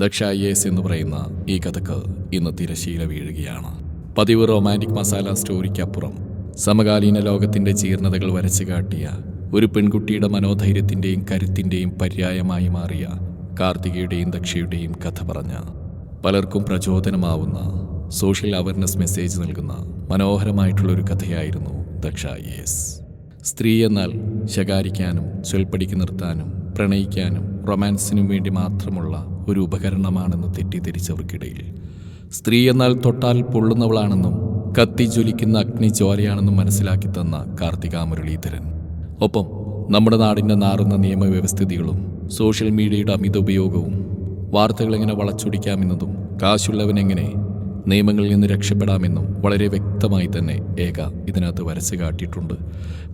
ദക്ഷ എന്ന് പറയുന്ന ഈ കഥക്ക് ഇന്ന് തിരശീല വീഴുകയാണ്. പതിവ് റൊമാന്റിക് മസാല സ്റ്റോറിക്കപ്പുറം സമകാലീന ലോകത്തിന്റെ ജീർണതകൾ വരച്ചു കാട്ടിയ ഒരു പെൺകുട്ടിയുടെ മനോധൈര്യത്തിന്റെയും കരുത്തിന്റെയും പര്യായമായി മാറിയ കാർത്തികയുടെയും ദക്ഷയുടെയും കഥ പറഞ്ഞ പലർക്കും പ്രചോദനമാവുന്ന സോഷ്യൽ അവയർനെസ് മെസ്സേജ് നൽകുന്ന മനോഹരമായിട്ടുള്ളൊരു കഥയായിരുന്നു ദക്ഷ ഐ എസ്. സ്ത്രീ എന്നാൽ ശകാരിക്കാനും ചൊൽപ്പടിക്ക് നിർത്താനും പ്രണയിക്കാനും റൊമാൻസിനും വേണ്ടി മാത്രമുള്ള ഒരു ഉപകരണമാണെന്ന് തെറ്റിദ്ധരിച്ചവർക്കിടയിൽ. സ്ത്രീ എന്നാൽ തൊട്ടാൽ പൊള്ളുന്നവളാണെന്നും കത്തി ജ്വലിക്കുന്ന അഗ്നിജ്വാലയാണെന്നും മനസ്സിലാക്കി തന്ന കാർത്തിക മുരളീധരൻ ഒപ്പം നമ്മുടെ നാടിന്റെ നാറുന്ന നിയമവ്യവസ്ഥിതികളും സോഷ്യൽ മീഡിയയുടെ അമിത ഉപയോഗവും വാർത്തകൾ എങ്ങനെ വളച്ചൊടിക്കാമെന്നതും കാശുള്ളവനെങ്ങനെ നിയമങ്ങളിൽ നിന്ന് രക്ഷപ്പെടാമെന്നും വളരെ വ്യക്തമായി തന്നെ ഏക ഇതിനകത്ത് വരച്ച് കാട്ടിയിട്ടുണ്ട്.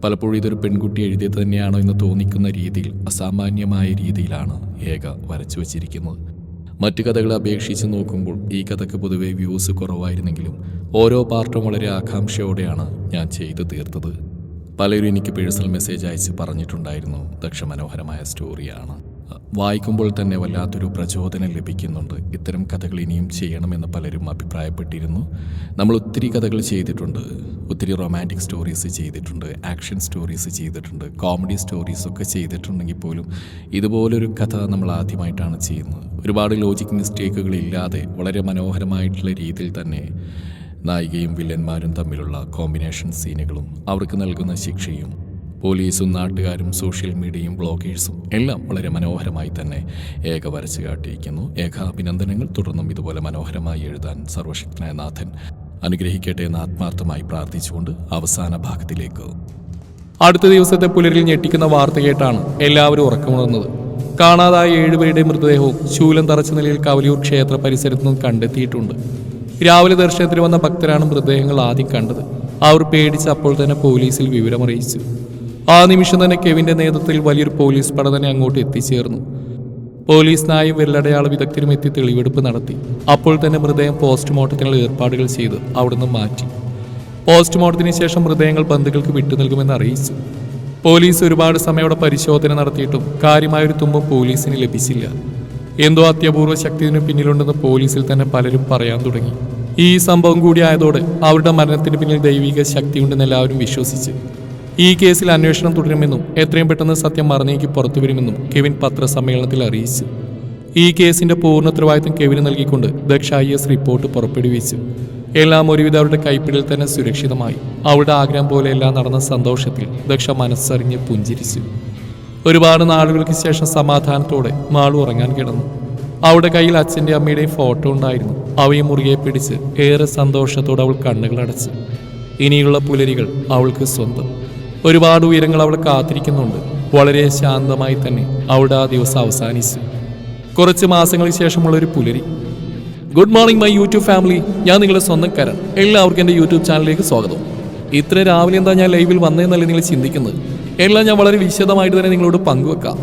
പലപ്പോഴും ഇതൊരു പെൺകുട്ടി എഴുതിയത് തന്നെയാണോ എന്ന് തോന്നിക്കുന്ന രീതിയിൽ അസാമാന്യമായ രീതിയിലാണ് ഏക വരച്ചു വച്ചിരിക്കുന്നത്. മറ്റു കഥകളെ അപേക്ഷിച്ച് നോക്കുമ്പോൾ ഈ കഥക്ക് പൊതുവെ വ്യൂസ് കുറവായിരുന്നെങ്കിലും ഓരോ പാർട്ടും വളരെ ആകാംക്ഷയോടെയാണ് ഞാൻ ചെയ്തു തീർത്തത്. പലരും എനിക്ക് പേഴ്സണൽ മെസ്സേജ് അയച്ച് പറഞ്ഞിട്ടുണ്ടായിരുന്നു ദക്ഷ മനോഹരമായ സ്റ്റോറിയാണ്. വായിക്കുമ്പോൾ തന്നെ വല്ലാത്തൊരു പ്രചോദനം ലഭിക്കുന്നുണ്ട്. ഇത്തരം കഥകൾ ഇനിയും ചെയ്യണമെന്ന് പലരും അഭിപ്രായപ്പെട്ടിരുന്നു. നമ്മൾ ഒത്തിരി കഥകൾ ചെയ്തിട്ടുണ്ട്. ഒത്തിരി റൊമാന്റിക് സ്റ്റോറീസ് ചെയ്തിട്ടുണ്ട് ആക്ഷൻ സ്റ്റോറീസ് ചെയ്തിട്ടുണ്ട് കോമഡി സ്റ്റോറീസ് ഒക്കെ ചെയ്തിട്ടുണ്ടെങ്കിൽ പോലും ഇതുപോലൊരു കഥ നമ്മൾ ആദ്യമായിട്ടാണ് ചെയ്യുന്നത്. ഒരുപാട് ലോജിക് മിസ്റ്റേക്കുകൾ ഇല്ലാതെ വളരെ മനോഹരമായിട്ടുള്ള രീതിയിൽ തന്നെ നായികയും വില്ലന്മാരും തമ്മിലുള്ള കോമ്പിനേഷൻ സീനുകളും അവർക്ക് നൽകുന്ന ശിക്ഷയും പോലീസും നാട്ടുകാരും സോഷ്യൽ മീഡിയയും ബ്ലോഗേഴ്സും എല്ലാം വളരെ മനോഹരമായി തന്നെ ഏക വരച്ചു കാട്ടിയിരിക്കുന്നു. ഏക അഭിനന്ദനങ്ങൾ തുടർന്നും ഇതുപോലെ മനോഹരമായി എഴുതാൻ സർവശക്തനായ നാഥൻ അനുഗ്രഹിക്കട്ടെ എന്ന് ആത്മാർത്ഥമായി പ്രാർത്ഥിച്ചുകൊണ്ട് അവസാന ഭാഗത്തിലേക്ക്. അടുത്ത ദിവസത്തെ പുലരിൽ ഞെട്ടിക്കുന്ന വാർത്ത കേട്ടാണ് എല്ലാവരും ഉറക്കമുണർന്നത്. കാണാതായ ഏഴുപേരുടെ മൃതദേഹവും ശൂലം തറച്ച നിലയിൽ കവലിയൂർ ക്ഷേത്ര പരിസരത്ത് നിന്നും കണ്ടെത്തിയിട്ടുണ്ട്. രാവിലെ ദർശനത്തിന് വന്ന ഭക്തരാണ് മൃതദേഹങ്ങൾ ആദ്യം കണ്ടത്. അവർ പേടിച്ച് അപ്പോൾ തന്നെ പോലീസിൽ വിവരമറിയിച്ചു. ആ നിമിഷം തന്നെ കെവിന്റെ നേതൃത്വത്തിൽ വലിയൊരു പോലീസ് പട അങ്ങോട്ട് എത്തിച്ചേർന്നു. പോലീസ് നായും വിരലടയാള വിദഗ്ധരും എത്തി തെളിവെടുപ്പ് നടത്തി. അപ്പോൾ തന്നെ മൃതദേഹം പോസ്റ്റ്മോർട്ടത്തിനുള്ള ഏർപ്പാടുകൾ ചെയ്ത് അവിടുന്ന് മാറ്റി. പോസ്റ്റ്മോർട്ടത്തിന് ശേഷം മൃതദേഹങ്ങൾ ബന്ധുക്കൾക്ക് വിട്ടു നൽകുമെന്ന് അറിയിച്ചു. പോലീസ് ഒരുപാട് സമയോടെ പരിശോധന നടത്തിയിട്ടും കാര്യമായൊരു തുമ്പ് പോലീസിന് ലഭിച്ചില്ല. എന്തോ അത്യപൂർവ ശക്തി ഇതിനു പിന്നിലുണ്ടെന്ന് പോലീസിൽ തന്നെ പലരും പറയാൻ തുടങ്ങി. ഈ സംഭവം കൂടി ആയതോടെ അവരുടെ മരണത്തിന് പിന്നിൽ ദൈവിക ശക്തിയുണ്ടെന്ന് എല്ലാവരും വിശ്വസിച്ചു. ഈ കേസിൽ അന്വേഷണം തുടരുമെന്നും എത്രയും പെട്ടെന്ന് സത്യം മറിഞ്ഞേക്ക് പുറത്തു വരുമെന്നും കെവിൻ പത്രസമ്മേളനത്തിൽ അറിയിച്ചു. ഈ കേസിന്റെ പൂർണ ഉത്തരവാദിത്തം കെവിന് നൽകിക്കൊണ്ട് ദക്ഷ ഐ എസ് റിപ്പോർട്ട് പുറപ്പെടുവിച്ചു. എല്ലാം ഒരുവിധ അവരുടെ കൈപ്പിടിയിൽ തന്നെ സുരക്ഷിതമായി. അവളുടെ ആഗ്രഹം പോലെ എല്ലാം നടന്ന സന്തോഷത്തിൽ ദക്ഷ മനസ്സറിഞ്ഞ് പുഞ്ചിരിച്ചു. ഒരുപാട് നാളുകൾക്ക് ശേഷം സമാധാനത്തോടെ മാളു ഉറങ്ങാൻ കിടന്നു. അവളുടെ കയ്യിൽ അച്ഛന്റെ അമ്മയുടെയും ഫോട്ടോ ഉണ്ടായിരുന്നു. അവയെ മുറുകെ പിടിച്ച് ഏറെ സന്തോഷത്തോടെ അവൾ കണ്ണുകൾ അടച്ചു. ഇനിയുള്ള പുലരികൾ അവൾക്ക് സ്വന്തം. ഒരുപാട് ഉയരങ്ങൾ അവൾ കാത്തിരിക്കുന്നുണ്ട്. വളരെ ശാന്തമായി തന്നെ അവിടെ ആ ദിവസം അവസാനിച്ചു. കുറച്ച് മാസങ്ങൾക്ക് ശേഷമുള്ള ഒരു പുലരി. Good morning my YouTube family ഞാൻ നിങ്ങളുടെ സ്വന്തം കരൺ എല്ലാവർക്കും എന്റെ യൂട്യൂബ് ചാനലിലേക്ക് സ്വാഗതം. ഇത്ര രാവിലെ എന്താ ഞാൻ ലൈവിൽ വന്നതെന്നല്ലേ നിങ്ങൾ ചിന്തിക്കുന്നത്? എല്ലാം ഞാൻ വളരെ വിശദമായിട്ട് തന്നെ നിങ്ങളോട് പങ്കുവെക്കാം.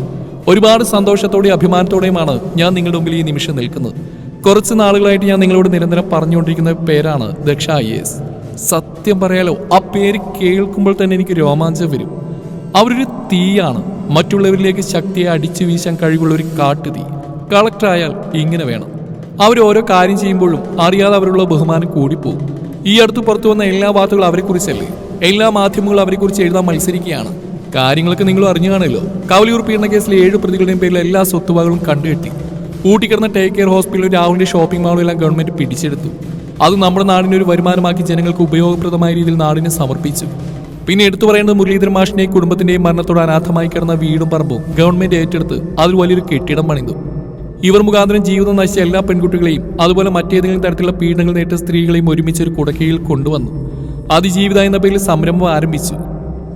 ഒരുപാട് സന്തോഷത്തോടെയും അഭിമാനത്തോടെയുമാണ് ഞാൻ നിങ്ങളുടെ മുമ്പിൽ ഈ നിമിഷം നിൽക്കുന്നത്. കുറച്ച് നാളുകളായിട്ട് ഞാൻ നിങ്ങളോട് നിരന്തരം പറഞ്ഞുകൊണ്ടിരിക്കുന്ന പേരാണ് ദക്ഷ ഐ എസ്. സത്യം പറയാലോ ആ പേര് കേൾക്കുമ്പോൾ തന്നെ എനിക്ക് രോമാഞ്ചം വരും. അവരൊരു തീയാണ്. മറ്റുള്ളവരിലേക്ക് ശക്തിയെ അടിച്ചു വീശാൻ കഴിവുള്ള ഒരു കാട്ടുതീ. കളക്ടറായാൽ ഇങ്ങനെ വേണം. അവരോരോ കാര്യം ചെയ്യുമ്പോഴും അറിയാതെ അവരുള്ള ബഹുമാനം കൂടിപ്പോകും ഈ അടുത്ത് പുറത്തു വന്ന എല്ലാ വാർത്തകളും അവരെക്കുറിച്ചല്ലേ? എല്ലാ മാധ്യമങ്ങളും അവരെക്കുറിച്ച് എഴുതാൻ മത്സരിക്കുകയാണ്. കാര്യങ്ങളൊക്കെ നിങ്ങൾ അറിഞ്ഞു കാണുമല്ലോ. കവലിയൂർ പീഡന കേസിലെ ഏഴ് പ്രതികളുടെയും പേരിൽ എല്ലാ സ്വത്തുവകകളും കണ്ടുകെട്ടി. ഊട്ടിക്കിടന്ന ടേക്ക് കെയർ ഹോസ്പിറ്റലിൽ രാഹുലിന്റെ ഷോപ്പിംഗ് മാളും എല്ലാം ഗവൺമെന്റ് പിടിച്ചെടുത്തു. അത് നമ്മുടെ നാടിനെ ഒരു വരുമാനമാക്കി ജനങ്ങൾക്ക് ഉപയോഗപ്രദമായ രീതിയിൽ നാടിനെ സമർപ്പിച്ചു. പിന്നെ എടുത്തു പറയേണ്ടത് മുരളീധരൻ മാഷിനെ കുടുംബത്തിന്റെയും മരണത്തോട് അനാഥമായി കിടന്ന വീടും പറമ്പും ഗവൺമെന്റ് ഏറ്റെടുത്ത് അതിൽ വലിയൊരു കെട്ടിടം പണിതു. ഇവർ മുഖാന്തരം ജീവിതം നശിച്ച എല്ലാ പെൺകുട്ടികളെയും അതുപോലെ മറ്റേതെങ്കിലും തരത്തിലുള്ള പീഡനങ്ങൾ നേരിട്ട സ്ത്രീകളെയും ഒരുമിച്ച് ഒരു കുടക്കീഴിൽ കൊണ്ടുവന്നു. അതിജീവിത എന്ന പേരിൽ സംരംഭം ആരംഭിച്ചു.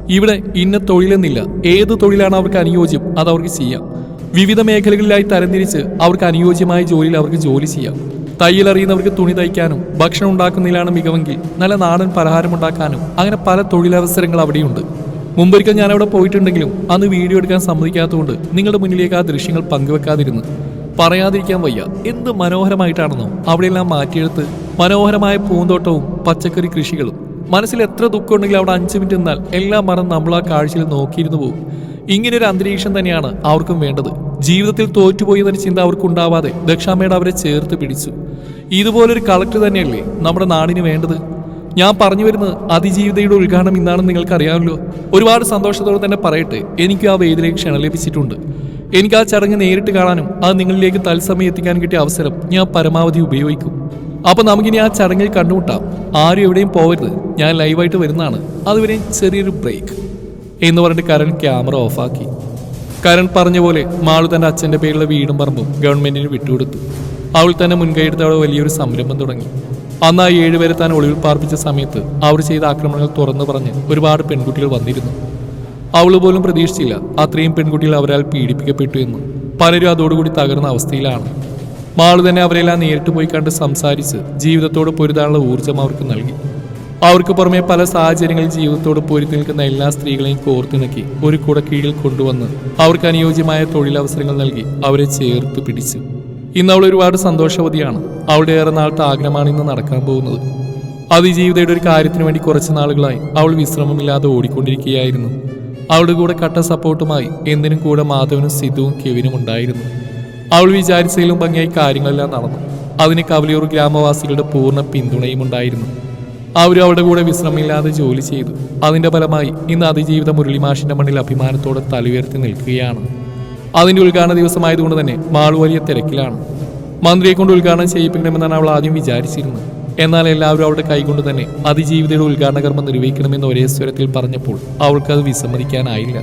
ഇവിടെ ഇന്ന തൊഴിലെന്നില്ല. ഏത് തൊഴിലാണ് അവർക്ക് അനുയോജ്യം അത് അവർക്ക് ചെയ്യാം. വിവിധ മേഖലകളിലായി തരംതിരിച്ച് അവർക്ക് അനുയോജ്യമായ ജോലിയിൽ അവർക്ക് ജോലി ചെയ്യാം. തയ്യൽ അറിയുന്നവർക്ക് തുണി തയ്ക്കാനും ഭക്ഷണം ഉണ്ടാക്കുന്നതിലാണ് മികവെങ്കിൽ നല്ല നാടൻ പലഹാരം ഉണ്ടാക്കാനും. അങ്ങനെ പല തൊഴിലവസരങ്ങൾ അവിടെയുണ്ട്. മുമ്പൊരിക്കൽ ഞാൻ അവിടെ പോയിട്ടുണ്ടെങ്കിലും അന്ന് വീഡിയോ എടുക്കാൻ സമ്മതിക്കാത്തതുകൊണ്ട് നിങ്ങളുടെ മുന്നിലേക്ക് ആ ദൃശ്യങ്ങൾ പങ്കുവെക്കാതിരുന്നു. പറയാതിരിക്കാൻ വയ്യ. എന്ത് മനോഹരമായിട്ടാണെന്നോ. അവിടെയെല്ലാം മാറ്റിയെടുത്ത് മനോഹരമായ പൂന്തോട്ടവും പച്ചക്കറി കൃഷികളും. മനസ്സിൽ എത്ര ദുഃഖമുണ്ടെങ്കിലും അവിടെ അഞ്ച് മിനിറ്റ് നിന്നാൽ എല്ലാം മറന്ന് നമ്മൾ ആ കാഴ്ചയിൽ നോക്കിയിരുന്നു പോകും ഇങ്ങനൊരു അന്തരീക്ഷം തന്നെയാണ് അവർക്കും വേണ്ടത്. ജീവിതത്തിൽ തോറ്റുപോയി എന്നൊരു ചിന്ത അവർക്കുണ്ടാവാതെ ദക്ഷാമേട അവരെ ചേർത്ത് പിടിച്ചു. ഇതുപോലൊരു കളക്ടർ തന്നെയല്ലേ നമ്മുടെ നാടിന് വേണ്ടത്? ഞാൻ പറഞ്ഞു വരുന്നത് അതിജീവിതയുടെ ഉദ്ഘാടനം ഇന്നാണെന്ന് നിങ്ങൾക്കറിയാമല്ലോ. ഒരുപാട് സന്തോഷത്തോടെ തന്നെ പറയട്ടെ എനിക്ക് ആ വേദിയിലേക്ക് ക്ഷണം ലഭിച്ചിട്ടുണ്ട്. എനിക്ക് ആ ചടങ്ങ് നേരിട്ട് കാണാനും അത് നിങ്ങളിലേക്ക് തത്സമയം എത്തിക്കാൻ കിട്ടിയ അവസരം ഞാൻ പരമാവധി ഉപയോഗിക്കും. അപ്പൊ നമുക്കിനി ആ ചടങ്ങിൽ കണ്ടുമുട്ടാം. ആരും എവിടെയും പോകരുത് ഞാൻ ലൈവായിട്ട് വരുന്നതാണ്. അതുവരെ ചെറിയൊരു ബ്രേക്ക് എന്ന് പറഞ്ഞിട്ട് കരൺ ക്യാമറ ഓഫാക്കി കരൺ പറഞ്ഞ പോലെ മാളു തന്റെ അച്ഛന്റെ പേരിലുള്ള വീടും പറമ്പും ഗവൺമെന്റിന് വിട്ടുകൊടുത്തു. അവൾ തന്നെ മുൻകൈയെടുത്ത് അവിടെ വലിയൊരു സംരംഭം തുടങ്ങി. അന്ന് ആ ഏഴുപേരെ താൻ ഒളിവിൽ പാർപ്പിച്ച സമയത്ത് അവർ ചെയ്ത ആക്രമണങ്ങൾ തുറന്നു പറഞ്ഞ് ഒരുപാട് പെൺകുട്ടികൾ വന്നിരുന്നു. അവൾ പോലും പ്രതീക്ഷിച്ചില്ല അത്രയും പെൺകുട്ടികൾ അവരാൽ പീഡിപ്പിക്കപ്പെട്ടു എന്ന്. പലരും അതോടുകൂടി തകർന്ന അവസ്ഥയിലാണ്. മാളു തന്നെ അവരെല്ലാം നേരിട്ട് പോയി കണ്ട് സംസാരിച്ച് ജീവിതത്തോട് പൊരുതാനുള്ള ഊർജം അവർക്ക് നൽകി. അവർക്ക് പുറമെ പല സാഹചര്യങ്ങളിൽ ജീവിതത്തോട് പൊരുത്തി നിൽക്കുന്ന എല്ലാ സ്ത്രീകളെയും കോർത്തിണക്കി ഒരു കുട കീഴിൽ കൊണ്ടുവന്ന് അവർക്ക് അനുയോജ്യമായ തൊഴിലവസരങ്ങൾ നൽകി അവരെ ചേർത്ത് പിടിച്ചു. ഇന്ന് അവൾ ഒരുപാട് സന്തോഷവതിയാണ്. അവളുടെ ഏറെ നാളത്തെ ആഗ്രഹമാണ് ഇന്ന് നടക്കാൻ പോകുന്നത്. അതിജീവിതയുടെ ഒരു കാര്യത്തിന് വേണ്ടി കുറച്ച് നാളുകളായി അവൾ വിശ്രമമില്ലാതെ ഓടിക്കൊണ്ടിരിക്കുകയായിരുന്നു. അവളുടെ കൂടെ കട്ട സപ്പോർട്ടുമായി എന്തിനും കൂടെ മാധവനും സിദ്ധുവും കെവിനും ഉണ്ടായിരുന്നു. അവൾ വിചാരിച്ചതിലും ഭംഗിയായി കാര്യങ്ങളെല്ലാം നടന്നു. അതിന് കവലിയൂർ ഗ്രാമവാസികളുടെ പൂർണ പിന്തുണയും ഉണ്ടായിരുന്നു അവരും അവരുടെ കൂടെ വിശ്രമമില്ലാതെ ജോലി ചെയ്തു. അതിന്റെ ഫലമായി ഇന്ന് അതിജീവിത മുരളിമാഷിന്റെ മണ്ണിൽ അഭിമാനത്തോടെ തലയുയർത്തി നിൽക്കുകയാണ്. അതിന്റെ ഉദ്ഘാടന ദിവസമായതുകൊണ്ട് തന്നെ മാളു വലിയ തിരക്കിലാണ്. മന്ത്രിയെ കൊണ്ട് ഉദ്ഘാടനം ചെയ്യിപ്പിക്കണമെന്നാണ് അവൾ ആദ്യം വിചാരിച്ചിരുന്നത്. എന്നാൽ എല്ലാവരും അവളുടെ കൈകൊണ്ട് തന്നെ അതിജീവിതയുടെ ഉദ്ഘാടന കർമ്മം നിർവഹിക്കണമെന്ന് ഒരേ സ്വരത്തിൽ പറഞ്ഞപ്പോൾ അവൾക്കത് വിസമ്മതിക്കാനായില്ല.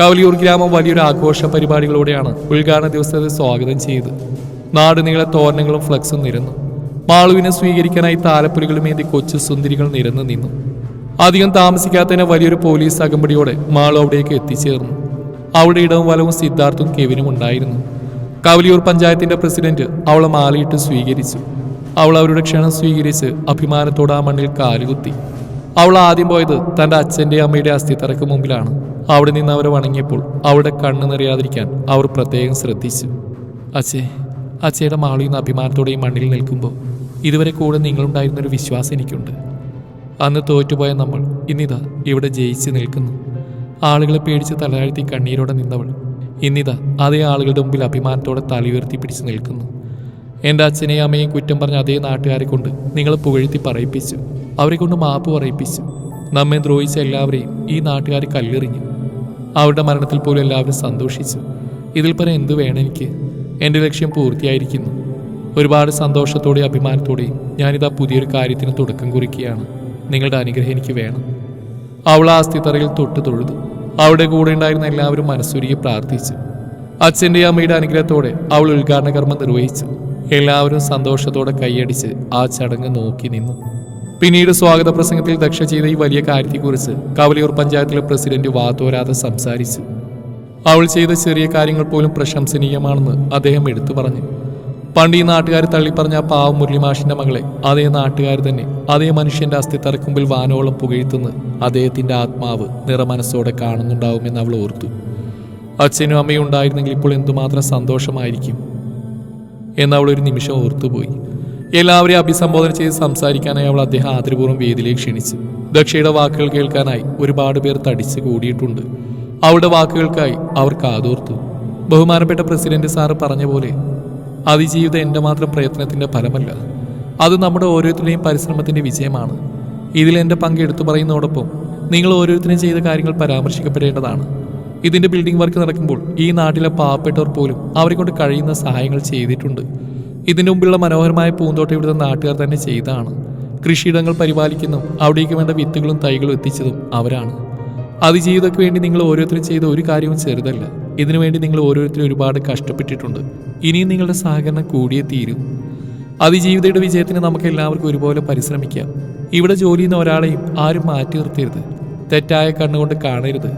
കവലിയൂർ ഗ്രാമം വലിയൊരു ആഘോഷ പരിപാടികളോടെയാണ് ഉദ്ഘാടന ദിവസത്തെ സ്വാഗതം ചെയ്ത് നാട് നീളെ തോരണങ്ങളും ഫ്ലക്സും നിരന്നു. മാളുവിനെ സ്വീകരിക്കാനായി താലപ്പൊലികളുമേന്തി കൊച്ചു സുന്ദരികൾ നിരന്നു നിന്നു. അധികം താമസിക്കാത്തതിന് വലിയൊരു പോലീസ് അകമ്പടിയോടെ മാളു അവിടേക്ക് എത്തിച്ചേർന്നു. അവിടെ ഇടവും വലവും സിദ്ധാർത്ഥും കെവിനും ഉണ്ടായിരുന്നു. കവലിയൂർ പഞ്ചായത്തിന്റെ പ്രസിഡന്റ് അവളെ മാലയിട്ട് സ്വീകരിച്ചു. അവൾ അവരുടെ ക്ഷണം സ്വീകരിച്ച് അഭിമാനത്തോടെ ആ മണ്ണിൽ കാലുകുത്തി. അവൾ ആദ്യം പോയത് തന്റെ അച്ഛന്റെ അമ്മയുടെ അസ്ഥിത്തറക്ക് മുമ്പിലാണ്. അവിടെ നിന്ന് അവരെ വണങ്ങിയപ്പോൾ അവളുടെ കണ്ണ് നിറയാതിരിക്കാൻ അവർ പ്രത്യേകം ശ്രദ്ധിച്ചു. അച്ഛേ അച്ഛയുടെ മാളിൽ നിന്ന് അഭിമാനത്തോടെ ഈ മണ്ണിൽ നിൽക്കുമ്പോൾ ഇതുവരെ കൂടെ നിങ്ങളുണ്ടായിരുന്നൊരു വിശ്വാസം എനിക്കുണ്ട്. അന്ന് തോറ്റുപോയ നമ്മൾ ഇന്നിതാ ഇവിടെ ജയിച്ച് നിൽക്കുന്നു. ആളുകളെ പേടിച്ച് തലതാഴ്ത്തി കണ്ണീരോടെ നിന്നവൾ ഇന്നിതാ അതേ ആളുകളുടെ മുമ്പിൽ അഭിമാനത്തോടെ തലയുയർത്തി പിടിച്ച് നിൽക്കുന്നു. എന്റെ അച്ഛനെയും അമ്മയും കുറ്റം പറഞ്ഞ അതേ നാട്ടുകാരെ കൊണ്ട് നിങ്ങളെ പുകഴ്ത്തി പറയിപ്പിച്ചു. അവരെ കൊണ്ട് മാപ്പ് പറയിപ്പിച്ചു. നമ്മെ ദ്രോഹിച്ച എല്ലാവരെയും ഈ നാട്ടുകാർ കല്ലെറിഞ്ഞു. അവരുടെ മരണത്തിൽ പോലും എല്ലാവരും സന്തോഷിച്ചു. ഇതിൽ പരം എന്ത് വേണം എനിക്ക്? എന്റെ ലക്ഷ്യം പൂർത്തിയായിരിക്കുന്നു. ഒരുപാട് സന്തോഷത്തോടെയും അഭിമാനത്തോടെയും ഞാനിതാ പുതിയൊരു കാര്യത്തിന് തുടക്കം കുറിക്കുകയാണ്. നിങ്ങളുടെ അനുഗ്രഹം എനിക്ക് വേണം. അവൾ ആ അസ്ഥിത്തറയിൽ തൊട്ട് തൊഴുതു. അവിടെ കൂടെ ഉണ്ടായിരുന്ന എല്ലാവരും മനസ്സുരുകി പ്രാർത്ഥിച്ചു. അച്ഛന്റെ അമ്മയുടെ അനുഗ്രഹത്തോടെ അവൾ ഉദ്ഘാടന കർമ്മം നിർവഹിച്ചു. എല്ലാവരും സന്തോഷത്തോടെ കൈയടിച്ച് ആ ചടങ്ങ് നോക്കി നിന്നു. പിന്നീട് സ്വാഗത പ്രസംഗത്തിൽ ദക്ഷ ചെയ്ത ഈ വലിയ കാര്യത്തെക്കുറിച്ച് കവലിയൂർ പഞ്ചായത്തിലെ പ്രസിഡന്റ് വാതോരാതെ സംസാരിച്ചു. അവൾ ചെയ്ത ചെറിയ കാര്യങ്ങൾ പോലും പ്രശംസനീയമാണെന്ന് അദ്ദേഹം എടുത്തു പറഞ്ഞു. പണ്ട് ഈ നാട്ടുകാർ തള്ളിപ്പറഞ്ഞ ആ പാവം മുരളിമാഷിന്റെ മകളെ അതേ നാട്ടുകാർ തന്നെ അതേ മനുഷ്യന്റെ അസ്ഥിത്തറക്കുമ്പിൽ വാനോളം പുകഴ്ത്തുന്ന അദ്ദേഹത്തിന്റെ ആത്മാവ് നിറമനസ്സോടെ കാണുന്നുണ്ടാവുമെന്ന് അവൾ ഓർത്തു. അച്ഛനും അമ്മയും ഉണ്ടായിരുന്നെങ്കിൽ ഇപ്പോൾ എന്തുമാത്രം സന്തോഷമായിരിക്കും എന്ന് അവൾ ഒരു നിമിഷം ഓർത്തുപോയി. എല്ലാവരെയും അഭിസംബോധന ചെയ്ത് സംസാരിക്കാനായി അവൾ അദ്ദേഹം ആദരപൂർവം വേദിയിലേക്ക് ക്ഷണിച്ചു. ദക്ഷയുടെ വാക്കുകൾ കേൾക്കാനായി ഒരുപാട് പേർ തടിച്ച് കൂടിയിട്ടുണ്ട്. അവളുടെ വാക്കുകൾക്കായി അവർ കാതോർത്തു ബഹുമാനപ്പെട്ട പ്രസിഡന്റ് സാറ് പറഞ്ഞ പോലെ അതിജീവിതം എന്റെ മാത്രം പ്രയത്നത്തിന്റെ ഫലമല്ല. അത് നമ്മുടെ ഓരോരുത്തരുടെയും പരിശ്രമത്തിന്റെ വിജയമാണ്. ഇതിൽ എന്റെ പങ്ക് എടുത്തു പറയുന്നതോടൊപ്പം നിങ്ങൾ ഓരോരുത്തരും ചെയ്ത കാര്യങ്ങൾ പരാമർശിക്കപ്പെടേണ്ടതാണ്. ഇതിന്റെ ബിൽഡിംഗ് വർക്ക് നടക്കുമ്പോൾ ഈ നാട്ടിലെ പാവപ്പെട്ടവർ പോലും അവരെ കൊണ്ട് കഴിയുന്ന സഹായങ്ങൾ ചെയ്തിട്ടുണ്ട്. ഇതിനു മുമ്പുള്ള മനോഹരമായ പൂന്തോട്ടം ഇവിടുത്തെ നാട്ടുകാർ തന്നെ ചെയ്തതാണ്. കൃഷിയിടങ്ങൾ പരിപാലിക്കുന്നതും അവിടേക്ക് വേണ്ട വിത്തുകളും തൈകളും എത്തിച്ചതും അവരാണ്. അതിജീവിതക്ക് വേണ്ടി നിങ്ങൾ ഓരോരുത്തരും ചെയ്ത ഒരു കാര്യവും ചെറുതല്ല. ഇതിനുവേണ്ടി നിങ്ങൾ ഓരോരുത്തരും ഒരുപാട് കഷ്ടപ്പെട്ടിട്ടുണ്ട്. ഇനിയും നിങ്ങളുടെ സഹകരണം കൂടിയേ തീരും. അതിജീവിതയുടെ വിജയത്തിന് നമുക്ക് എല്ലാവർക്കും ഒരുപോലെ പരിശ്രമിക്കാം. ഇവിടെ ജോലി ചെയ്യുന്ന ഒരാളെയും ആരും മാറ്റി നിർത്തരുത്. തെറ്റായ കണ്ണുകൊണ്ട് കാണരുത്.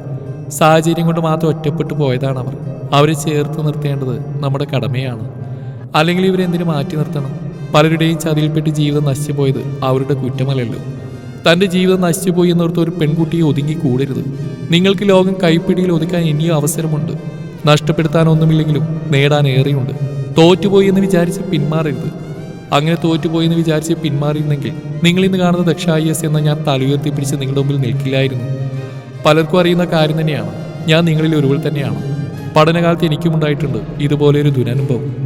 സാഹചര്യം കൊണ്ട് മാത്രം ഒറ്റപ്പെട്ടു പോയതാണ് അവർ. അവരെ ചേർത്ത് നിർത്തേണ്ടത് നമ്മുടെ കടമയാണ്. അല്ലെങ്കിൽ ഇവരെന്തിനു മാറ്റി നിർത്തണം? പലരുടെയും ചതിയിൽപ്പെട്ട് ജീവിതം നശിച്ചു പോയത് അവരുടെ കുറ്റമല്ലല്ലോ. തന്റെ ജീവിതം നശിച്ചുപോയി എന്നോർത്ത് ഒരു പെൺകുട്ടിയെ ഒതുങ്ങി കൂടരുത്. നിങ്ങൾക്ക് ലോകം കൈപ്പിടിയിൽ ഒതുക്കാൻ ഇനിയും അവസരമുണ്ട്. നഷ്ടപ്പെടുത്താനൊന്നുമില്ലെങ്കിലും നേടാൻ ഏറെയുണ്ട്. തോറ്റുപോയി എന്ന് വിചാരിച്ച് പിന്മാറരുത്. അങ്ങനെ തോറ്റുപോയി എന്ന് വിചാരിച്ച് പിന്മാറിയിരുന്നെങ്കിൽ നിങ്ങൾ ഇന്ന് കാണുന്ന ദക്ഷ ഐ എസ് എന്ന ഞാൻ തലയുയർത്തി പിടിച്ച് നിങ്ങളുടെ മുമ്പിൽ നിൽക്കില്ലായിരുന്നു. പലർക്കും അറിയുന്ന കാര്യം തന്നെയാണ്. ഞാൻ നിങ്ങളിൽ ഒരുവൾ തന്നെയാണ്. പഠനകാലത്ത് എനിക്കും ഉണ്ടായിട്ടുണ്ട് ഇതുപോലെ ഒരു ദുരനുഭവം.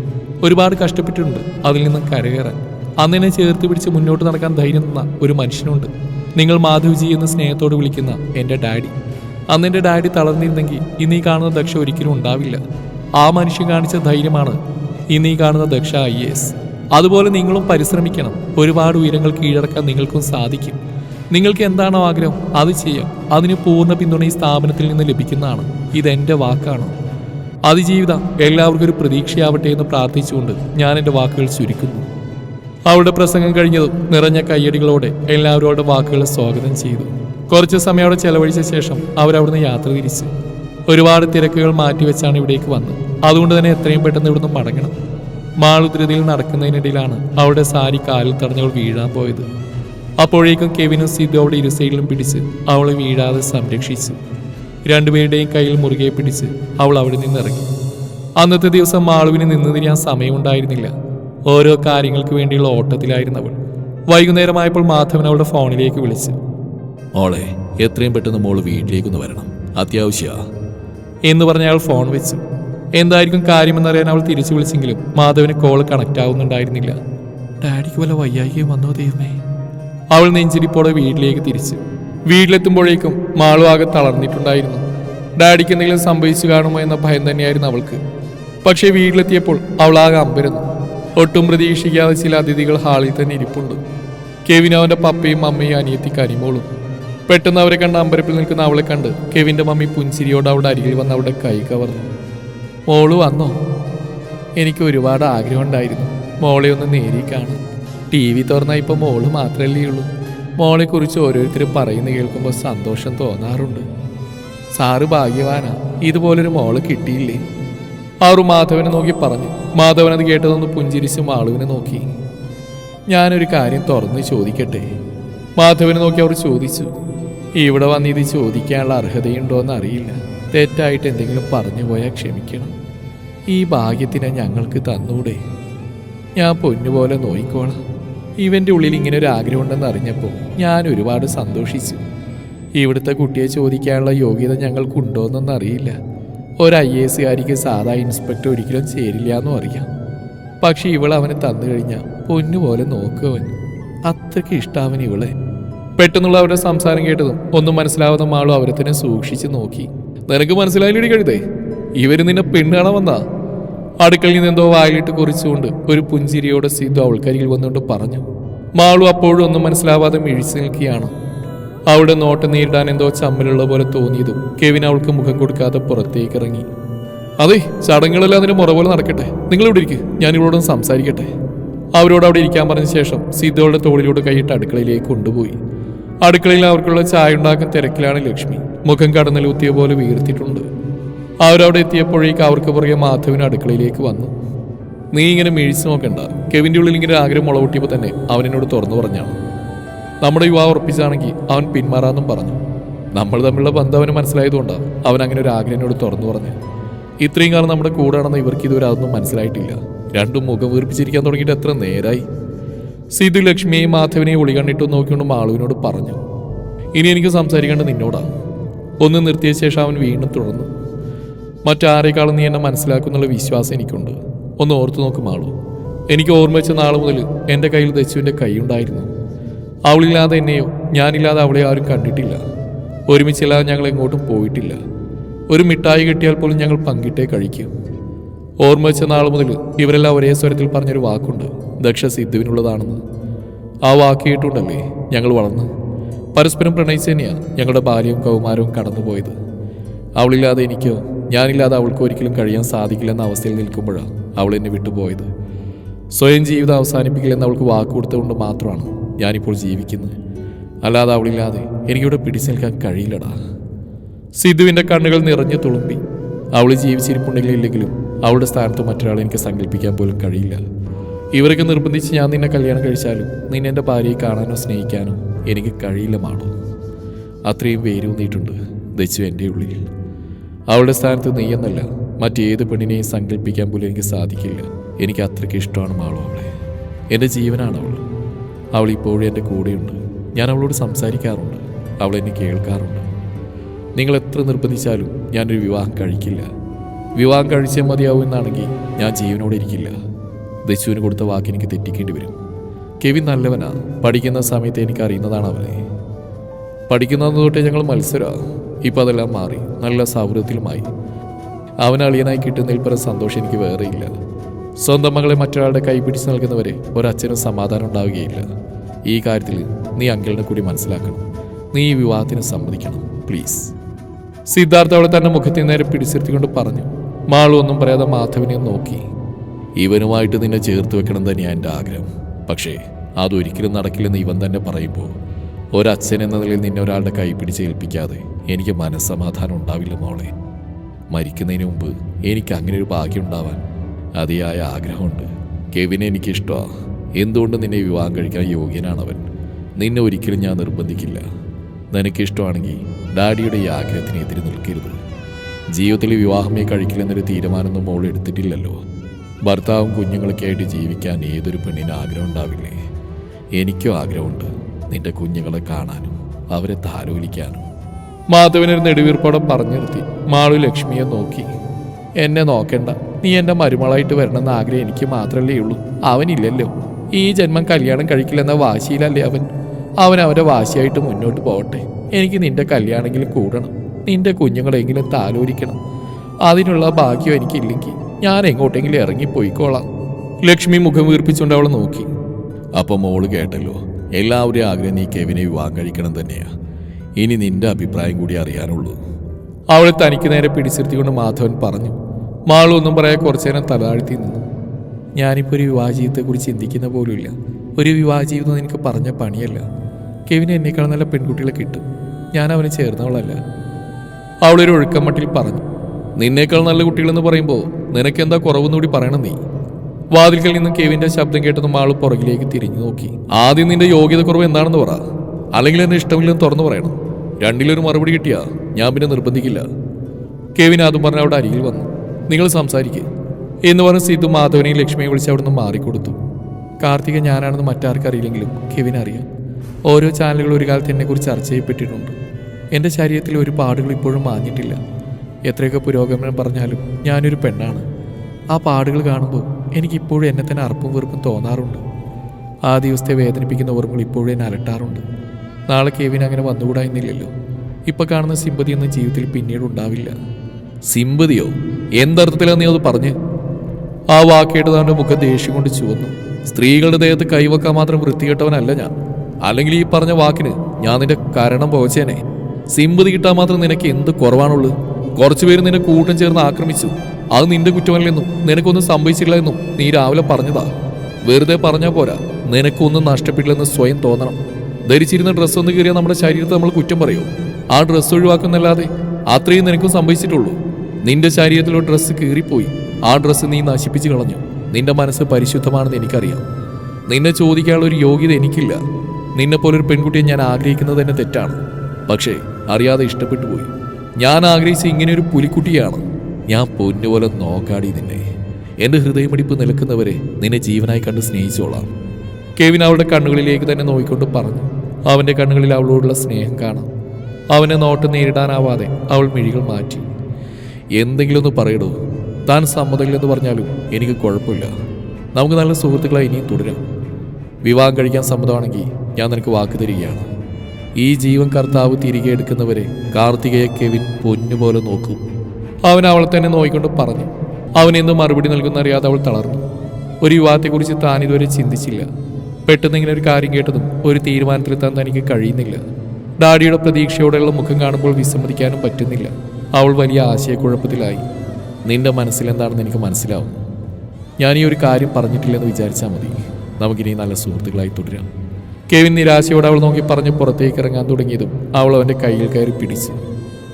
ഒരുപാട് കഷ്ടപ്പെട്ടിട്ടുണ്ട്. അതിൽ നിന്നും കരകയറാൻ. അന്നെന്നെ ചേർത്ത് പിടിച്ച് മുന്നോട്ട് നടക്കാൻ ധൈര്യം തന്ന ഒരു മനുഷ്യനുണ്ട്. നിങ്ങൾ മാധവ്ജി എന്ന് സ്നേഹത്തോട് വിളിക്കുന്ന എന്റെ ഡാഡി. അന്ന് എന്റെ ഡാഡി തളർന്നിരുന്നെങ്കിൽ ഇന്നീ കാണുന്ന ദക്ഷ ഒരിക്കലും ഉണ്ടാവില്ല. ആ മനുഷ്യൻ കാണിച്ച ധൈര്യമാണ് ഇന്നീ കാണുന്ന ദക്ഷ ഐ എസ്. അതുപോലെ നിങ്ങളും പരിശ്രമിക്കണം. ഒരുപാട് ഉയരങ്ങൾ കീഴടക്കാൻ നിങ്ങൾക്കും സാധിക്കും. നിങ്ങൾക്ക് എന്താണോ ആഗ്രഹം അത് ചെയ്യാം. അതിന് പൂർണ പിന്തുണ ഈ സ്ഥാപനത്തിൽ നിന്ന് ലഭിക്കുന്നതാണ്. ഇതെന്റെ വാക്കാണ്. അതിജീവിതം എല്ലാവർക്കും ഒരു പ്രതീക്ഷയാവട്ടെ എന്ന് പ്രാർത്ഥിച്ചുകൊണ്ട് ഞാൻ എന്റെ വാക്കുകൾ ചുരുക്കുന്നു. അവളുടെ പ്രസംഗം കഴിഞ്ഞതും നിറഞ്ഞ കയ്യടികളോടെ എല്ലാവരും അവരുടെ വാക്കുകളെ സ്വാഗതം ചെയ്തു. കുറച്ച് സമയം അവിടെ ചെലവഴിച്ച ശേഷം അവരവിടുന്ന് യാത്ര തിരിച്ചു. ഒരുപാട് തിരക്കുകൾ മാറ്റിവെച്ചാണ് ഇവിടേക്ക് വന്നത്. അതുകൊണ്ട് തന്നെ എത്രയും പെട്ടെന്ന് ഇവിടുന്ന് മടങ്ങണം. മാളുദ്രതയിൽ നടക്കുന്നതിനിടയിലാണ് അവളുടെ സാരി കാലിൽ തടഞ്ഞവൾ വീഴാൻ പോയത്. അപ്പോഴേക്കും കെവിനും സിദ്ധു അവിടെ ഇരുസൈഡിലും പിടിച്ച് അവളെ വീഴാതെ സംരക്ഷിച്ചു. രണ്ടുപേരുടെയും കയ്യിൽ മുറുകെ പിടിച്ച് അവൾ അവിടെ നിന്ന് ഇറങ്ങി അന്നത്തെ ദിവസം മാളുവിന് നിന്ന് തിരിയാൻ സമയമുണ്ടായിരുന്നില്ല. ഓരോ കാര്യങ്ങൾക്ക് വേണ്ടിയുള്ള ഓട്ടത്തിലായിരുന്നു അവൾ വൈകുന്നേരമായപ്പോൾ മാധവൻ അവളുടെ ഫോണിലേക്ക് വിളിച്ചു ഓളെ എത്രയും പെട്ടെന്ന് മോൾ വീട്ടിലേക്കൊന്ന് വരണം. അത്യാവശ്യ. എന്ന് പറഞ്ഞ അയാൾ ഫോൺ വെച്ചു എന്തായിരിക്കും കാര്യമെന്നറിയാൻ അവൾ തിരിച്ചു വിളിച്ചെങ്കിലും മാധവന് കോൾ കണക്ട് ആവുന്നുണ്ടായിരുന്നില്ല ഡാഡിക്ക് വല്ല വയ്യായികയും വന്നോ ദൈവമേ? അവൾ നെഞ്ചിരിപ്പോടെ വീട്ടിലേക്ക് തിരിച്ചു വീട്ടിലെത്തുമ്പോഴേക്കും മാളു ആകെ തളർന്നിട്ടുണ്ടായിരുന്നു. ഡാഡിക്ക് എന്തെങ്കിലും സംഭവിച്ചു കാണുമോ എന്ന ഭയം തന്നെയായിരുന്നു അവൾക്ക്. പക്ഷേ വീട്ടിലെത്തിയപ്പോൾ അവൾ ആകെ അമ്പരുന്നു. ഒട്ടും പ്രതീക്ഷിക്കാതെ ചില അതിഥികൾ ഹാളിൽ തന്നെ ഇരിപ്പുണ്ട്. കെവിൻ അവന്റെ പപ്പയും അമ്മയും അനിയത്തി കരിമോളും പെട്ടെന്ന് അവരെ കണ്ട അമ്പരപ്പിൽ നിൽക്കുന്ന അവളെ കണ്ട് കെവിന്റെ മമ്മി പുഞ്ചിരിയോട് അവിടെ അരികിൽ വന്ന് അവിടെ കൈ കവർന്നു. മോൾ വന്നോ? എനിക്ക് ഒരുപാട് ആഗ്രഹമുണ്ടായിരുന്നു മോളെ ഒന്ന് നേരി കാണും ടി വി തുറന്നാൽ ഇപ്പോൾ മോൾ മാത്രമല്ലേ ഉള്ളൂ. മോളെക്കുറിച്ച് ഓരോരുത്തരും പറയുന്ന കേൾക്കുമ്പോൾ സന്തോഷം തോന്നാറുണ്ട്. സാറ് ഭാഗ്യവാനാ. ഇതുപോലൊരു മോൾ കിട്ടിയില്ലേ? ആറു മാധവനെ നോക്കി പറഞ്ഞു. മാധവൻ അത് കേട്ടതൊന്ന് പുഞ്ചിരിച്ച് മാളുവിനെ നോക്കി. ഞാനൊരു കാര്യം തുറന്ന് ചോദിക്കട്ടെ? മാധവനെ നോക്കി അവർ ചോദിച്ചു. ഇവിടെ വന്ന് ഇത് ചോദിക്കാനുള്ള അർഹതയുണ്ടോ എന്ന് അറിയില്ല. തെറ്റായിട്ട് എന്തെങ്കിലും പറഞ്ഞു പോയാൽ ക്ഷമിക്കണം. ഈ ഭാഗ്യത്തിനെ ഞങ്ങൾക്ക് തന്നൂടെ. ഞാൻ പൊന്നുപോലെ നോയിക്കോളാം. ഇവന്റെ ഉള്ളിൽ ഇങ്ങനെ ഒരു ആഗ്രഹം ഉണ്ടെന്ന് അറിഞ്ഞപ്പോൾ ഞാൻ ഒരുപാട് സന്തോഷിച്ചു. ഇവിടുത്തെ കുട്ടിയെ ചോദിക്കാനുള്ള യോഗ്യത ഞങ്ങൾക്കുണ്ടോയെന്നൊന്നും അറിയില്ല. ഒരു ഐ എ എസുകാരിക്ക് സാധാ ഇൻസ്പെക്ടർ ഒരിക്കലും ചേരില്ല എന്നും അറിയാം. പക്ഷെ ഇവൾ അവന് തന്നു കഴിഞ്ഞാൽ പൊന്നുപോലെ നോക്കുവൻ അത്രയ്ക്ക് ഇഷ്ടാവൻ ഇവളെ. പെട്ടെന്നുള്ള അവരുടെ സംസാരം കേട്ടതും ഒന്നും മനസ്സിലാവാതെ മാളും അവരെ തന്നെ സൂക്ഷിച്ചു നോക്കി. നിനക്ക് മനസ്സിലായില്ലേ കഴുതേ? ഇവർ നിന്നെ പെണ്ണ് കാണാൻ വന്നാ? അടുക്കളയിൽ നിന്ന് എന്തോ വായിലിട്ട് കുറിച്ചുകൊണ്ട് ഒരു പുഞ്ചിരിയോടെ സിദ്ധു അവൾക്കരികിൽ വന്നുകൊണ്ട് പറഞ്ഞു. മാളു അപ്പോഴും ഒന്നും മനസ്സിലാവാതെ മിഴിച്ചു നിൽക്കുകയാണ്. അവിടെ നോട്ടം നേരിടാൻ എന്തോ ചമ്മലുള്ള പോലെ തോന്നിയതും കെവിൻ അവൾക്ക് മുഖം കൊടുക്കാതെ പുറത്തേക്ക് ഇറങ്ങി. അതെ ചടങ്ങുകളെല്ലാം അതിന്റെ മുറ പോലെ നടക്കട്ടെ. നിങ്ങൾ ഇവിടെ ഇരിക്കുക ഞാൻ ഇവിടെ സംസാരിക്കട്ടെ. അവരോട് അവിടെ ഇരിക്കാൻ പറഞ്ഞ ശേഷം സീതയുടെ തോളിലൂടെ കൈയിട്ട് അടുക്കളയിലേക്ക് കൊണ്ടുപോയി. അടുക്കളയിൽ അവർക്കുള്ള ചായ ഉണ്ടാക്കാൻ തിരക്കിലാണ് ലക്ഷ്മി. മുഖം കടന്നലൂത്തിയ പോലെ വീർത്തിട്ടുണ്ട്. അവരവിടെ എത്തിയപ്പോഴേക്ക് അവർക്ക് പുറകെ മാധവൻ അടുക്കളയിലേക്ക് വന്നു. നീ ഇങ്ങനെ മേഴിച്ചു നോക്കണ്ട. കെവിന്റെ ഉള്ളിൽ ഇങ്ങനെ ആഗ്രഹം മുളകൂട്ടിയപ്പോൾ തന്നെ അവൻ എന്നോട് തുറന്നു പറഞ്ഞാണ്. നമ്മുടെ യുവാവ് ഉറപ്പിച്ചാണെങ്കിൽ അവൻ പിന്മാറാന്നും പറഞ്ഞു. നമ്മൾ തമ്മിലുള്ള ബന്ധം അവന് മനസ്സിലായതുകൊണ്ടാണ് അവൻ അങ്ങനെ ഒരു ആഗ്രഹം എന്നോട് തുറന്നു പറഞ്ഞു. ഇത്രയും കാലം നമ്മുടെ കൂടെ ആണെന്ന് ഇവർക്ക് ഇതുവരെ അതൊന്നും മനസ്സിലായിട്ടില്ല. രണ്ടും മുഖം വീർപ്പിച്ചിരിക്കാൻ തുടങ്ങിയിട്ട് എത്ര നേരായി. സിധു ലക്ഷ്മിയെയും മാധവനെയും ഒളി കണ്ടിട്ട് നോക്കിക്കൊണ്ട് മാളുവിനോട് പറഞ്ഞു. ഇനി എനിക്ക് സംസാരിക്കേണ്ടത് നിന്നോടാ. ഒന്ന് നിർത്തിയ ശേഷം അവൻ വീണ്ടും തുടർന്നു. മറ്റാരേക്കാളും നീ എന്നെ മനസ്സിലാക്കുന്നുള്ള വിശ്വാസം എനിക്കുണ്ട്. ഒന്ന് ഓർത്തു നോക്ക് മാളു. എനിക്ക് ഓർമ്മ വെച്ച നാൾ മുതൽ എന്റെ കയ്യിൽ ദശുവിന്റെ കൈ കൈയുണ്ടായിരുന്നു അവളില്ലാതെ എന്നെയോ ഞാനില്ലാതെ അവളെ ആരും കണ്ടിട്ടില്ല. ഒരുമിച്ചില്ലാതെ ഞങ്ങൾ എങ്ങോട്ടും പോയിട്ടില്ല. ഒരു മിഠായി കിട്ടിയാൽ പോലും ഞങ്ങൾ പങ്കിട്ടേ കഴിക്കും. ഓർമ്മ വെച്ച നാൾ മുതൽ ഇവരെല്ലാം ഒരേ സ്വരത്തിൽ പറഞ്ഞൊരു വാക്കുണ്ട്. ദക്ഷ സിദ്ധുവിനുള്ളതാണെന്ന്. ആ വാക്ക് കേട്ടുണ്ടല്ലേ ഞങ്ങൾ വളർന്നു. പരസ്പരം പ്രണയിച്ച് തന്നെയാണ് ഞങ്ങളുടെ ബാല്യവും കൗമാരവും കടന്നുപോയത്. അവളില്ലാതെ എനിക്കോ ഞാനില്ലാതെ അവൾക്ക് ഒരിക്കലും കഴിയാൻ സാധിക്കില്ലെന്ന അവസ്ഥയിൽ നിൽക്കുമ്പോഴാണ് അവൾ എന്നെ വിട്ടുപോയത്. സ്വയം ജീവിതം അവസാനിപ്പിക്കില്ലെന്ന് അവൾക്ക് വാക്ക് കൊടുത്തുകൊണ്ട് മാത്രമാണ്. ഞാനിപ്പോൾ ജീവിക്കുന്നത് അല്ലാതെ അവളില്ലാതെ എനിക്കിവിടെ പിടിച്ചു നിൽക്കാൻ കഴിയില്ലടാ. സിദ്ധുവിന്റെ കണ്ണുകൾ നിറഞ്ഞു തുളുമ്പി. അവൾ ജീവിച്ചിരിപ്പുണ്ടെങ്കിലും ഇല്ലെങ്കിലും അവളുടെ സ്ഥാനത്ത് മറ്റൊരാളെ എനിക്ക് സങ്കല്പിക്കാൻ പോലും കഴിയില്ല. ഇവരൊക്കെ നിർബന്ധിച്ച് ഞാൻ നിന്നെ കല്യാണം കഴിച്ചാലും നിന്നെ എന്റെ ഭാര്യയെ കാണാനോ സ്നേഹിക്കാനോ എനിക്ക് കഴിയില്ല മാണോ അത്രയും വേരൂന്നിയിട്ടുണ്ട് ദച്ചു എന്റെ ഉള്ളിൽ. അവളുടെ സ്ഥാനത്ത് നെയ്യെന്നല്ല മറ്റേത് പെണ്ണിനെയും സങ്കല്പിക്കാൻ പോലും എനിക്ക് സാധിക്കില്ല. എനിക്ക് അത്രയ്ക്ക് ഇഷ്ടമാണ് മാളോ അവളെ. എന്റെ ജീവനാണ് അവൾ. അവൾ ഇപ്പോഴും എന്റെ കൂടെയുണ്ട്. ഞാൻ അവളോട് സംസാരിക്കാറുണ്ട്. അവൾ എന്നെ കേൾക്കാറുണ്ട്. നിങ്ങൾ എത്ര നിർബന്ധിച്ചാലും ഞാനൊരു വിവാഹം കഴിക്കില്ല. വിവാഹം കഴിച്ചേ മതിയാവും എന്നാണെങ്കിൽ ഞാൻ ജീവനോടെ ഇരിക്കില്ല. ദശുവിന് കൊടുത്ത വാക്ക് എനിക്ക് തെറ്റിക്കേണ്ടി വരും. കെവിൻ നല്ലവനാ. പഠിക്കുന്ന സമയത്ത് എനിക്ക് അറിയുന്നതാണ് അവനെ. പഠിക്കുന്നത് തൊട്ടേ ഞങ്ങൾ മത്സരമാണ് ഇപ്പം അതെല്ലാം മാറി. നല്ല സൗഹൃദത്തിലുമായി. അവൻ അളിയനായി കിട്ടുന്നതിൽ പരം സന്തോഷം എനിക്ക് വേറെയില്ല. സ്വന്തം മകളെ മറ്റൊരാളുടെ കൈ പിടിച്ച് നൽകുന്നവരെ ഒരച്ഛനും സമാധാനം ഉണ്ടാവുകയില്ല. ഈ കാര്യത്തിൽ നീ അങ്കിളിനെ കൂടി മനസ്സിലാക്കണം. നീ ഈ വിവാഹത്തിന് സമ്മതിക്കണം പ്ലീസ് സിദ്ധാർത്ഥ അവളെ തന്റെ മുഖത്തിന് നേരെ പിടിച്ചിരുത്തിക്കൊണ്ട് പറഞ്ഞു. മാളു ഒന്നും പറയാതെ മാധവനെ നോക്കി. ഇവനുമായിട്ട് നിന്നെ ചേർത്ത് വെക്കണം തന്നെയാണ് എന്റെ ആഗ്രഹം. പക്ഷേ അതൊരിക്കലും നടക്കില്ലെന്ന് ഇവൻ തന്നെ പറയുമ്പോൾ ഒരച്ഛൻ എന്ന നിലയിൽ നിന്നെ ഒരാളുടെ കൈ പിടിച്ച് ഏൽപ്പിക്കാതെ എനിക്ക് മനസ്സമാധാനം ഉണ്ടാവില്ല മോളെ. മരിക്കുന്നതിന് മുമ്പ് എനിക്ക് അങ്ങനെ ഒരു ഭാഗ്യം ഉണ്ടാവാൻ അതിയായ ആഗ്രഹമുണ്ട്. കെവിനെ എനിക്കിഷ്ടമാണ് എന്തുകൊണ്ട് നിന്നെ വിവാഹം കഴിക്കാൻ യോഗ്യനാണവൻ? നിന്നെ ഒരിക്കലും ഞാൻ നിർബന്ധിക്കില്ല. നിനക്കിഷ്ടമാണെങ്കിൽ ഡാഡിയുടെ ഈ ആഗ്രഹത്തിന് എതിരെ നിൽക്കരുത്. ജീവിതത്തിൽ വിവാഹമേ കഴിക്കില്ലെന്നൊരു തീരുമാനമൊന്നും മോൾ എടുത്തിട്ടില്ലല്ലോ. ഭർത്താവും കുഞ്ഞുങ്ങളൊക്കെ ആയിട്ട് ജീവിക്കാൻ ഏതൊരു പെണ്ണിന് ആഗ്രഹം ഉണ്ടാവില്ലേ? എനിക്കും ആഗ്രഹമുണ്ട് നിന്റെ കുഞ്ഞുങ്ങളെ കാണാനും അവരെ താലോലിക്കാനും. മാധവനൊരു നെടുവീർപ്പോടെ പറഞ്ഞു നിർത്തി മാളു ലക്ഷ്മിയെ നോക്കി. എന്നെ നോക്കണ്ട. നീ എന്റെ മരുമളായിട്ട് വരണമെന്ന ആഗ്രഹം എനിക്ക് മാത്രമല്ലേ ഉള്ളൂ. അവനില്ലല്ലോ. ഈ ജന്മം കല്യാണം കഴിക്കില്ലെന്ന വാശിയിലല്ലേ അവൻ? അവൻ അവന്റെ വാശിയായിട്ട് മുന്നോട്ട് പോകട്ടെ. എനിക്ക് നിന്റെ കല്യാണമെങ്കിലും കൂടണം. നിന്റെ കുഞ്ഞുങ്ങളെങ്കിലും താലോലിക്കണം. അതിനുള്ള ഭാഗ്യം എനിക്കില്ലെങ്കിൽ ഞാൻ എങ്ങോട്ടെങ്കിലും ഇറങ്ങിപ്പോയിക്കോളാം. ലക്ഷ്മി മുഖം വീർപ്പിച്ചുകൊണ്ട് അവളെ നോക്കി. അപ്പം മോൾ കേട്ടല്ലോ എല്ലാവരുടെയും ആഗ്രഹം നീ കെവിനെ വിവാഹം കഴിക്കണം തന്നെയാ. ഇനി നിന്റെ അഭിപ്രായം കൂടി അറിയാനുള്ളൂ. അവളെ തനിക്ക് നേരെ പിടിച്ചിരുത്തിക്കൊണ്ട് മാധവൻ പറഞ്ഞു മാളു പറയാ പറയാൻ കുറച്ചു നേരം തലതാഴ്ത്തി നിന്നു. ഞാനിപ്പോൾ ഒരു വിവാഹ ജീവിതത്തെക്കുറിച്ച് ചിന്തിക്കുന്ന പോലുമില്ല. ഒരു വിവാഹ ജീവിതം എനിക്ക് പറഞ്ഞ പണിയല്ല. കെവിന് എന്നേക്കാൾ നല്ല പെൺകുട്ടികളെ കിട്ടും. ഞാൻ അവനെ ചേർന്നവളല്ല. അവളൊരു ഒഴുക്കമട്ടിൽ പറഞ്ഞു. നിന്നേക്കാൾ നല്ല കുട്ടികളെന്ന് പറയുമ്പോൾ നിനക്കെന്താ കുറവെന്ന് കൂടി പറയണം നീ. വാതിൽക്കൽ നിന്ന് കെവിന്റെ ശബ്ദം കേട്ടതും ആൾ പുറകിലേക്ക് തിരിഞ്ഞു നോക്കി. ആദ്യം നിന്റെ യോഗ്യത കുറവ് എന്താണെന്ന് പറ. അല്ലെങ്കിൽ എന്നെ ഇഷ്ടമില്ലെന്ന് തുറന്നു പറയണം. രണ്ടിലൊരു മറുപടി കിട്ടിയാ ഞാൻ പിന്നെ നിർബന്ധിക്കില്ല. കെവിൻ അതും പറഞ്ഞ് അവിടെ അരികിൽ വന്നു. നിങ്ങൾ സംസാരിക്കുക എന്ന് പറഞ്ഞ് സിദ്ധു മാധവനെയും ലക്ഷ്മിയെ വിളിച്ച് അവിടുന്ന് മാറിക്കൊടുത്തു. കാർത്തിക ഞാനാണെന്ന് മറ്റാർക്കും അറിയില്ലെങ്കിലും കെവിൻ അറിയാം. ഓരോ ചാനലുകൾ ഒരു കാലത്ത് എന്നെക്കുറിച്ച് ചർച്ച ചെയ്യപ്പെട്ടിട്ടുണ്ട്. എന്റെ ശരീരത്തിൽ ഒരു പാടുകൾ ഇപ്പോഴും മാഞ്ഞിട്ടില്ല. എത്രയൊക്കെ പുരോഗമനം പറഞ്ഞാലും ഞാനൊരു പെണ്ണാണ്. ആ പാടുകൾ കാണുമ്പോൾ എനിക്കിപ്പോഴും എന്നെ തന്നെ അറപ്പും വെറുപ്പും തോന്നാറുണ്ട്. ആ ദിവസത്തെ വേദനിപ്പിക്കുന്ന ഓർമ്മകൾ ഇപ്പോഴും എന്നെ അലട്ടാറുണ്ട്. നാളെ കെവിൻ അങ്ങനെ വന്നുകൂടാ എന്നില്ലല്ലോ. ഇപ്പോൾ കാണുന്ന സിമ്പതി എന്ന ജീവിതത്തിൽ പിന്നീട് ഉണ്ടാവില്ല. സിമ്പതിയോ? എന്തർത്ഥത്തിലാണ് നീ അത് പറഞ്ഞ്? ആ വാക്കേട്ട് തന്റെ മുഖം ദേഷ്യം കൊണ്ട് ചുവന്നു. സ്ത്രീകളുടെ ദേഹത്ത് കൈവക്കാൻ മാത്രം വൃത്തികെട്ടവനല്ല ഞാൻ. അല്ലെങ്കിൽ ഈ പറഞ്ഞ വാക്കിന് ഞാൻ നിന്റെ കരണം പോച്ചേനെ സിമ്പതി കിട്ടാൻ മാത്രം നിനക്ക് എന്ത് കുറവാണുള്ളത് കുറച്ചുപേര് നിന്നെ കൂട്ടം ചേർന്ന് ആക്രമിച്ചു. അത് നിന്റെ കുറ്റമല്ലെന്നും നിനക്കൊന്നും സംഭവിച്ചില്ല എന്നും നീ രാവിലെ പറഞ്ഞതാ. വെറുതെ പറഞ്ഞാൽ പോരാ. നിനക്കൊന്നും നഷ്ടപ്പെട്ടില്ലെന്ന് സ്വയം തോന്നണം. ധരിച്ചിരുന്ന ഡ്രസ്സ് ഒന്ന് കയറിയാൽ നമ്മുടെ ശരീരത്തെ നമ്മൾ കുറ്റം പറയൂ. ആ ഡ്രസ്സ് ഒഴിവാക്കുന്നല്ലാതെ അത്രയും നിനക്കും സംഭവിച്ചിട്ടുള്ളൂ. നിന്റെ ശരീരത്തിലോ ഡ്രസ്സ് കീറിപ്പോയി. ആ ഡ്രസ്സ് നീ നശിപ്പിച്ചു കളഞ്ഞു. നിന്റെ മനസ്സ് പരിശുദ്ധമാണെന്ന് എനിക്കറിയാം. നിന്നെ ചോദിക്കാനുള്ള ഒരു യോഗ്യത എനിക്കില്ല. നിന്നെ പോലൊരു പെൺകുട്ടിയെ ഞാൻ ആഗ്രഹിക്കുന്നത് തന്നെ തെറ്റാണ്. പക്ഷേ അറിയാതെ ഇഷ്ടപ്പെട്ടു പോയി. ഞാൻ ആഗ്രഹിച്ച ഇങ്ങനെയൊരു പുലിക്കുട്ടിയാണ്. ഞാൻ പൊന്നുപോലെ നോക്കാടി നിന്നെ. എന്റെ ഹൃദയമിടിപ്പ് നിൽക്കുന്നവരെ നിന്നെ ജീവനായി കണ്ട് സ്നേഹിച്ചോളാം. കെവിൻ അവളുടെ കണ്ണുകളിലേക്ക് തന്നെ നോക്കിക്കൊണ്ട് പറഞ്ഞു. അവന്റെ കണ്ണുകളിൽ അവളോടുള്ള സ്നേഹം കാണാം. അവനെ നോട്ട് നേരിടാനാവാതെ അവൾ മിഴികൾ മാറ്റി. എന്തെങ്കിലും ഒന്ന് പറയടോ. താൻ സമ്മതമില്ലെന്ന് പറഞ്ഞാലും എനിക്ക് കുഴപ്പമില്ല. നമുക്ക് നല്ല സുഹൃത്തുക്കളായി ഇനിയും തുടരാം. വിവാഹം കഴിക്കാൻ സമ്മതമാണെങ്കിൽ ഞാൻ നിനക്ക് വാക്ക് തരികയാണ്. ഈ ജീവൻ കർത്താവ് തിരികെ എടുക്കുന്നവരെ കാർത്തികയെ കെവിൻ പൊന്നുപോലെ നോക്കും. അവൻ അവളെ തന്നെ നോക്കിക്കൊണ്ട് പറഞ്ഞു. അവൻ എന്ത് മറുപടി നൽകുന്ന അറിയാതെ അവൾ തളർന്നു. ഒരു യുവാത്തെക്കുറിച്ച് താൻ ഇതുവരെ ചിന്തിച്ചില്ല. പെട്ടെന്ന് ഇങ്ങനെ ഒരു കാര്യം കേട്ടതും ഒരു തീരുമാനത്തിലെത്താൻ തനിക്ക് കഴിയുന്നില്ല. ഡാഡിയുടെ പ്രതീക്ഷയോടെയുള്ള മുഖം കാണുമ്പോൾ വിസമ്മതിക്കാനും പറ്റുന്നില്ല. അവൾ വലിയ ആശയക്കുഴപ്പത്തിലായി. നിന്റെ മനസ്സിലെന്താണെന്ന് എനിക്ക് മനസ്സിലാവും ഞാൻ ഈ ഒരു കാര്യം പറഞ്ഞിട്ടില്ലെന്ന് വിചാരിച്ചാൽ മതി. നമുക്കിനി നല്ല സുഹൃത്തുക്കളായി തുടരാം. കെവിൻ നിരാശയോടെ അവൾ നോക്കി പറഞ്ഞ് പുറത്തേക്ക് ഇറങ്ങാൻ തുടങ്ങിയതും അവൾ അവന്റെ കയ്യിൽ കയറി പിടിച്ചു.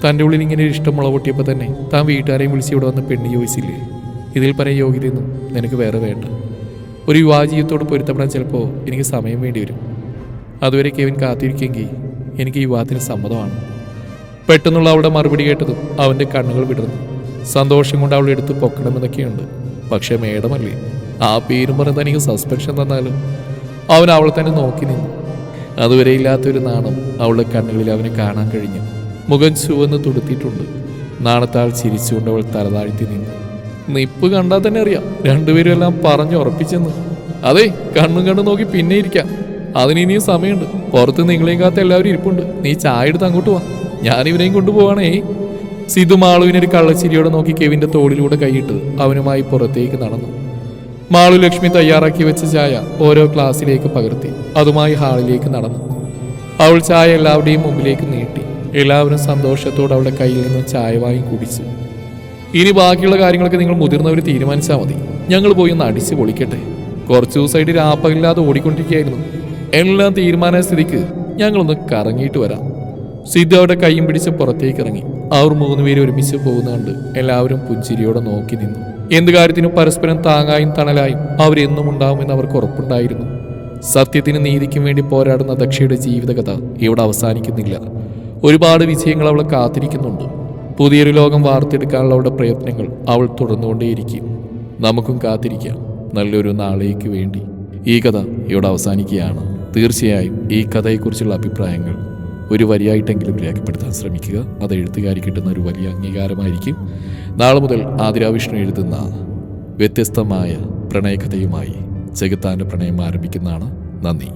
തന്റെ ഉള്ളിൽ ഇങ്ങനെ ഒരു ഇഷ്ടം മുളപൊട്ടിയപ്പോൾ തന്നെ താൻ വീട്ടുകാരെയും വിളിച്ച് ഇവിടെ വന്ന് പെണ്ണ് ചോദിച്ചില്ലേ? ഇതിൽ പറയാൻ യോഗ്യതയൊന്നും നിനക്ക് വേറെ വേണ്ട. ഒരു വിവാഹ ജീവിതത്തോട് പൊരുത്തപ്പെടാൻ ചിലപ്പോൾ എനിക്ക് സമയം വേണ്ടി വരും അതുവരെ കെവിൻ കാത്തിരിക്കുമെങ്കിൽ എനിക്ക് യുവാത്തിന് സമ്മതമാണ്. പെട്ടെന്നുള്ള അവളുടെ മറുപടി കേട്ടതും അവന്റെ കണ്ണുകൾ വിടർന്നു. സന്തോഷം കൊണ്ട് അവളെ എടുത്ത് പൊക്കണമെന്നൊക്കെയുണ്ട്. പക്ഷേ മേഡമല്ലേ ആ പേരും പറഞ്ഞ് തനിക്ക് സസ്പെൻഷൻ തന്നാലും അവൻ അവളെ തന്നെ നോക്കി നിന്നു. അതുവരെ ഇല്ലാത്തൊരു നാണം അവളുടെ കണ്ണുകളിൽ അവനെ കാണാൻ കഴിഞ്ഞു. മുഖം ചുവന്ന് തുടുത്തിയിട്ടുണ്ട് നാണത്താൾ ചിരിച്ചുകൊണ്ട് അവൾ തലതാഴ്ത്തി നിന്നു. നിപ്പ് കണ്ടാൽ തന്നെ അറിയാം രണ്ടുപേരും എല്ലാം പറഞ്ഞു ഉറപ്പിച്ചെന്ന്. അതെ കണ്ണും കണ്ണും നോക്കി പിന്നെ ഇരിക്കാം. അതിന് ഇനിയും സമയമുണ്ട്. പുറത്ത് നിങ്ങളെയും കാത്ത എല്ലാവരും ഇരിപ്പുണ്ട്. നീ ചായ എടുത്ത് അങ്ങോട്ട് വാ. ഞാൻ ഇവരെയും കൊണ്ടുപോവാണേ. സിധു മാളുവിനൊരു കള്ളച്ചിരിയോടെ നോക്കി കെവിന്റെ തോളിലൂടെ കൈയിട്ട് അവനുമായി പുറത്തേക്ക് നടന്നു. മാളു ലക്ഷ്മി തയ്യാറാക്കി വെച്ച ചായ ഓരോ ക്ലാസ്സിലേക്ക് പകർത്തി അതുമായി ഹാളിലേക്ക് നടന്നു. അവൾ ചായ എല്ലാവരുടെയും മുമ്പിലേക്ക് നീട്ടി. എല്ലാവരും സന്തോഷത്തോടെ അവളുടെ കയ്യിൽ നിന്ന് ചായ വാങ്ങി കുടിച്ചു. ഇനി ബാക്കിയുള്ള കാര്യങ്ങളൊക്കെ നിങ്ങൾ മുതിർന്നവർ തീരുമാനിച്ചാൽ മതി. ഞങ്ങൾ പോയി ഒന്ന് അടിച്ചു പൊളിക്കട്ടെ. കുറച്ച് ദിവസമായിട്ട് രാപ്പകലില്ലാതെ ഓടിക്കൊണ്ടിരിക്കുകയായിരുന്നു. എല്ലാം തീരുമാന സ്ഥിതിക്ക് ഞങ്ങളൊന്ന് കറങ്ങിയിട്ട് വരാം. സിദ്ധു അവരുടെ കൈയും പിടിച്ച് പുറത്തേക്ക് ഇറങ്ങി. അവർ മൂന്നുപേരും ഒരുമിച്ച് പോകുന്ന കണ്ട് എല്ലാവരും പുഞ്ചിരിയോടെ നോക്കി നിന്നു. എന്ത് കാര്യത്തിനും പരസ്പരം താങ്ങായും തണലായും അവരെന്നും ഉണ്ടാവുമെന്ന് അവർക്ക് ഉറപ്പുണ്ടായിരുന്നു. സത്യത്തിനും നീതിക്കും വേണ്ടി പോരാടുന്ന ദക്ഷയുടെ ജീവിതകഥ ഇവിടെ അവസാനിക്കുന്നില്ല. ഒരുപാട് വിജയങ്ങൾ അവളെ കാത്തിരിക്കുന്നുണ്ട്. പുതിയൊരു ലോകം വാർത്തെടുക്കാനുള്ള അവളുടെ പ്രയത്നങ്ങൾ അവൾ തുടർന്നുകൊണ്ടേയിരിക്കും. നമുക്കും കാത്തിരിക്കാം. നല്ലൊരു നാളേക്ക് വേണ്ടി. ഈ കഥ ഇവിടെ അവസാനിക്കുകയാണ്. തീർച്ചയായും ഈ കഥയെക്കുറിച്ചുള്ള അഭിപ്രായങ്ങൾ ഒരു വരിയായിട്ടെങ്കിലും രേഖപ്പെടുത്താൻ ശ്രമിക്കുക. അത് എഴുത്തുകാരി കിട്ടുന്ന ഒരു വലിയ അംഗീകാരമായിരിക്കും. നാളെ മുതൽ ആതിരാവിഷ്ണു എഴുതുന്ന വ്യത്യസ്തമായ പ്രണയകഥയുമായി ചെകുത്താന്റെ പ്രണയം ആരംഭിക്കുന്നതാണ്. നന്ദി.